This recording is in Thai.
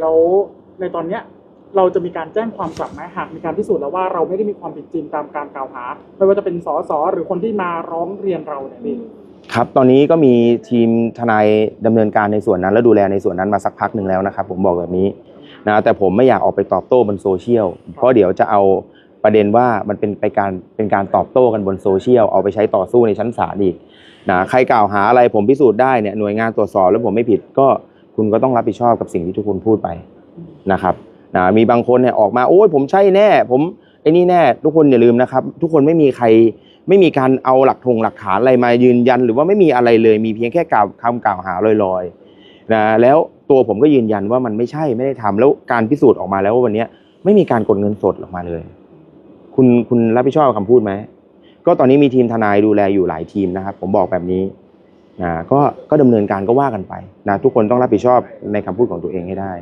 แล้วในตอนเนี้ยเราจะมีการแจ้งความกลับไหมหากมีการพิสูจน์แล้วว่าเราไม่ได้มีความผิดจริงตามการกล่าวหา ไม่ว่าจะเป็นสสหรือคนที่มาร้องเรียนเราเนี่ยพี่ครับตอนนี้ก็มีทีมทนายดำเนินการในส่วนนั้น และดูแลในส่วนนั้นมาสักพักหนึ่งแล้วนะครับ ผมบอกแบบนี้นะแต่ผมไม่อยากออกไปตอบโต้บนโซเชียลเพราะเดี๋ยวจะเอาประเด็นว่ามันเป็นไปการเป็นการตอบโต้กันบนโซเชียลเอาไปใช้ต่อสู้ในชั้นศาลอีกนะใครกล่าวหาอะไรผมพิสูจน์ได้เนี่ยหน่วยงานตรวจสอบแล้วผมไม่ผิดก็ คุณก็ต้องรับผิดชอบกับสิ่งที่ทุกคนพูดไปนะครับนะมีบางคนเนี่ยออกมาโอ้ยผมใช่แน่ ผมไอ้นี่แน่ ทุกคนอย่าลืมนะครับ ทุกคนไม่มีใครไม่มีการเอาหลักธงหลักฐานอะไรมายืนยัน หรือว่าไม่มีอะไรเลย มีเพียงแค่กล่าวคำกล่าวหาลอยๆนะแล้วตัวผมก็ยืนยันว่ามันไม่ใช่ไม่ได้ทำแล้วการพิสูจน์ออกมาแล้วว่าวันนี้ไม่มีการกดเงินสดออกมาเลย คุณคุณรับผิดชอบกับคำพูดไหมก็ตอนนี้มีทีมทนายดูแลอยู่หลายทีมนะครับ ผมบอกแบบนี้ นะก็ก็ดำเนินการก็ว่ากันไปนะทุกคนต้องรับผิดชอบในคำพูดของตัวเองให้ได้